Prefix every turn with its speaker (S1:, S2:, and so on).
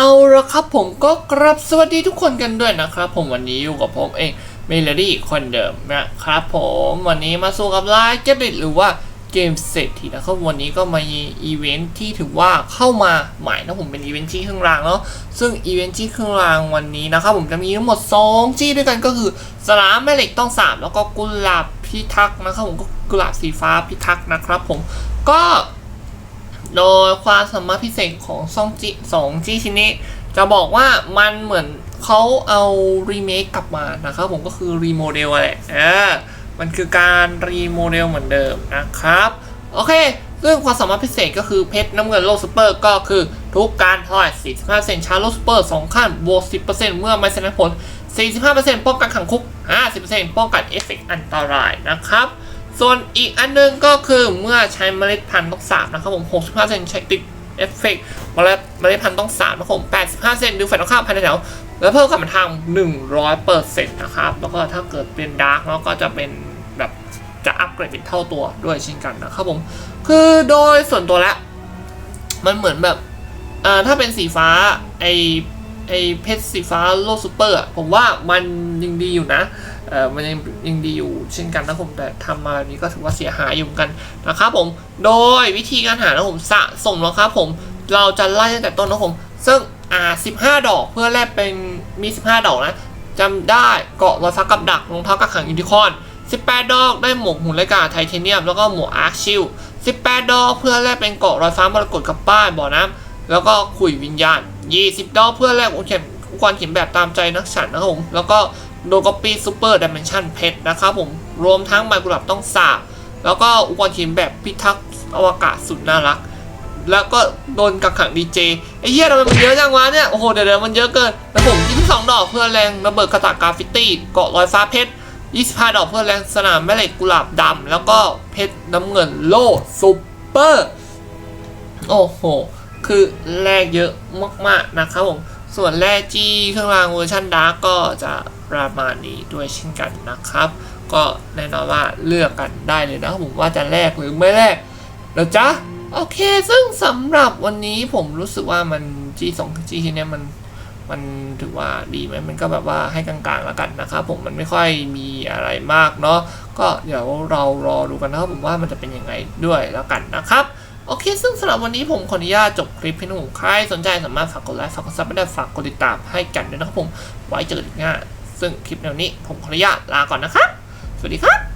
S1: เอาละครับผมก็กรับสวัสดีทุกคนกันด้วยนะครับผมวันนี้อยู่กับผมเองเมลดี้คนเดิมนะครับผมวันนี้มาสู้กับไลน์เกบิตหรือว่าเกมเศรษฐีนะครับวันนี้ก็มาอีเวนท์ที่ถือว่าเข้ามาใหม่นะผมเป็นอีเวนท์ที่เครื่องรางเนาะซึ่งอีเวนท์ที่เครื่องรางวันนี้นะครับผมจะมีทั้งหมด2ที่ด้วยกันก็คือสลามแม่เหล็กต้องสามแล้วก็กุหลาบพิทักษ์นะครับผมก็กุหลาบสีฟ้าพิทักษ์นะครับผมก็ โดยความสามารถพิเศษของซองจีสองจีชิ้นนี้ จะบอกว่ามันเหมือนเขาเอารีเมคกลับมานะครับผมก็คือรีโมเดลแหละเออมันคือการรีโมเดลเหมือนเดิมนะครับ โอเคซึ่งความสามารถพิเศษก็คือเพชรน้ำเงินโลกซูเปอร์ก็คือทุกการถอย45%ชาร์โลซูเปอร์ 2 ขั้นบวก 10%เมื่อไม่แสดงผล 45%ป้องกันขังคุก 50%ป้องกันเอฟเฟกต์อันตรายนะครับ ส่วนอีกอันหนึงก็คือเมื่อใช้เมล็ดพันธุ์ต้องสามนะครับผม 65%ใช้ติดเอฟเฟกต์เมล็ดเมล็ดพันธุ์ต้องสามนะครับผม 85%ดูฝ่ายตรงข้ามภายในแถว แล้วเพิ่มกับมันทาง100%นะครับ แล้วก็ถ้าเกิดเป็นดาร์กเนาะก็จะเป็นแบบจะอัปเกรดเป็นเท่าตัวด้วยเช่นกันนะครับผม คือโดยส่วนตัวแล้ว มันเหมือนแบบเอ่อถ้าเป็นสีฟ้าไอไอเพชรสีฟ้าโลซูเปอร์ผมว่ามันยังดีอยู่นะ เออมันยังยังดีอยู่เช่นกันนะผมแต่ทำมาแบบนี้ก็ถือว่าเสียหายอยู่เหมือนกันนะครับผม โดยวิธีการหานะผมสะสมแล้วครับผม เราจะไล่ตั้งแต่ต้นนะผม ซึ่งอ่า15ดอกเพื่อแลกเป็นมี 15 ดอกนะจำได้เกาะรอยฟ้ากับดักรองเท้ากักขังยูนิคอร์น18 ดอกได้หมวกหุ่นไรกาไทเทเนียม แล้วก็หมวกอาร์คชิล18 ดอกเพื่อแลกเป็นเกาะรอยฟ้ามรกตกับป้ายบ่อน้ำแล้วก็ขุยวิญญาณ 20 ดอกเพื่อแลกอุปกรณ์อุปกรณ์เขียนแบบตามใจนักฉันนะครับผมแล้วก็ โดกปีซูเปอร์ดิเมนชันเพชรนะครับผม รวมทั้งไมกุหลาบต้องสาบแล้วก็อุปกรณ์ทีมแบบพิทักษ์อวกาศสุดน่ารัก แล้วก็โดนกักขังดีเจไอ้เหี้ยทำไมมันเยอะจังวะเนี่ย โอ้โห เดี๋ยวเดี๋ยวมันเยอะเกิน แล้วผม22 ดอกเพื่อแรงระเบิดกระตากกราฟิตี้ เกาะรอยฟ้าเพชร25 ดอกเพื่อแรงสนามแม่เหล็กกุหลาบดำแล้วก็เพชรน้ำเงินโล่ซูเปอร์โอ้โห คือแลกเยอะมากๆนะครับผม ส่วนแร่จี้เครื่องรางเวอร์ชันดาร์กก็จะ ประมาณนี้ด้วยเช่นกันนะครับ ก็แน่นอนว่าเลือกกันได้เลยนะครับผมว่าจะแลกหรือไม่แลกแล้วจ๊ะโอเค ซึ่งสำหรับวันนี้ผมรู้สึกว่ามัน G2 G ทีเนี้ยมันมันถือว่าดีไหมมันก็แบบว่าให้กลางๆแล้วกันนะครับผมมันไม่ค่อยมีอะไรมากเนาะก็เดี๋ยวเรารอดูกันนะครับผมว่ามันจะเป็นยังไงด้วยแล้วกันนะครับโอเค ซึ่งสำหรับวันนี้ผมขออนุญาตจบคลิปให้หนุ่มใครสนใจสามารถฝากกดไลค์ฝากกดซับไม่ได้ฝากกดติดตามให้กันด้วยนะครับผม ไว้เจอกันอีกหน้า ซึ่งคลิปแนวนี้ผมขออนุญาตลาก่อนนะครับ สวัสดีครับ